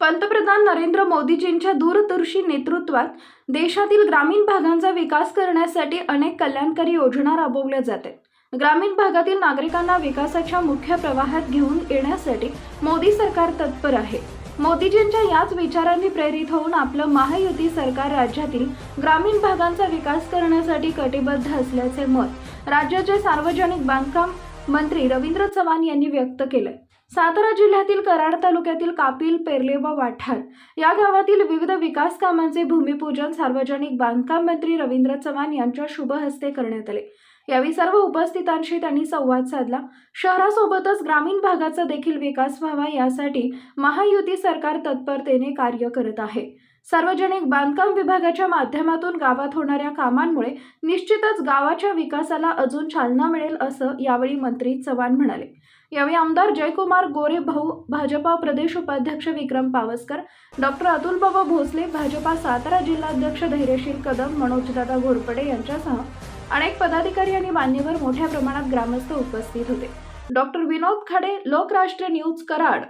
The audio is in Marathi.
पंतप्रधान नरेंद्र मोदीजींच्या दूरदृशी नेतृत्वात देशातील ग्रामीण भागांचा विकास करण्यासाठी अनेक कल्याणकारी योजना राबवल्या जातात. ग्रामीण भागातील नागरिकांना विकासाच्या मुख्य प्रवाहात घेऊन येण्यासाठी मोदी सरकार तत्पर आहे. मोदीजींच्या याच विचारांनी प्रेरित होऊन आपलं महायुती सरकार राज्यातील ग्रामीण भागांचा विकास करण्यासाठी कटिबद्ध असल्याचे मत राज्याचे सार्वजनिक बांधकाम मंत्री रवींद्र चव्हाण यांनी व्यक्त केलंय. सातारा जिल्ह्यातील कराड तालुक्यातील कापिल पेर्ले व वाठार या गावातील विविध विकास कामांचे भूमिपूजन सार्वजनिक बांधकाम मंत्री रवींद्र चव्हाण यांच्या शुभ हस्ते करण्यात आले. यावेळी सर्व उपस्थितांशी त्यांनी संवाद साधला. शहरासोबतच ग्रामीण भागाचा देखील विकास व्हावा यासाठी महायुती सरकार तत्परतेने कार्य करत आहे. सार्वजनिक बांधकाम विभागाच्या माध्यमातून गावात होणाऱ्या कामांमुळे निश्चितच गावाच्या विकासाला अजून चालना मिळेल असं यावेळी मंत्री चव्हाण म्हणाले. यावेळी आमदार जयकुमार गोरे भाऊ भाजपा प्रदेश उपाध्यक्ष विक्रम पावसकर डॉक्टर अतुलबाबा भोसले भाजपा सातारा जिल्हाध्यक्ष धैर्यशील कदम मनोजदादा घोरपडे यांच्यासह अनेक पदाधिकारी आणि मान्यवर मोठ्या प्रमाणात ग्रामस्थ उपस्थित होते. Doctor Vinod Khade Lokrashtra news Karad.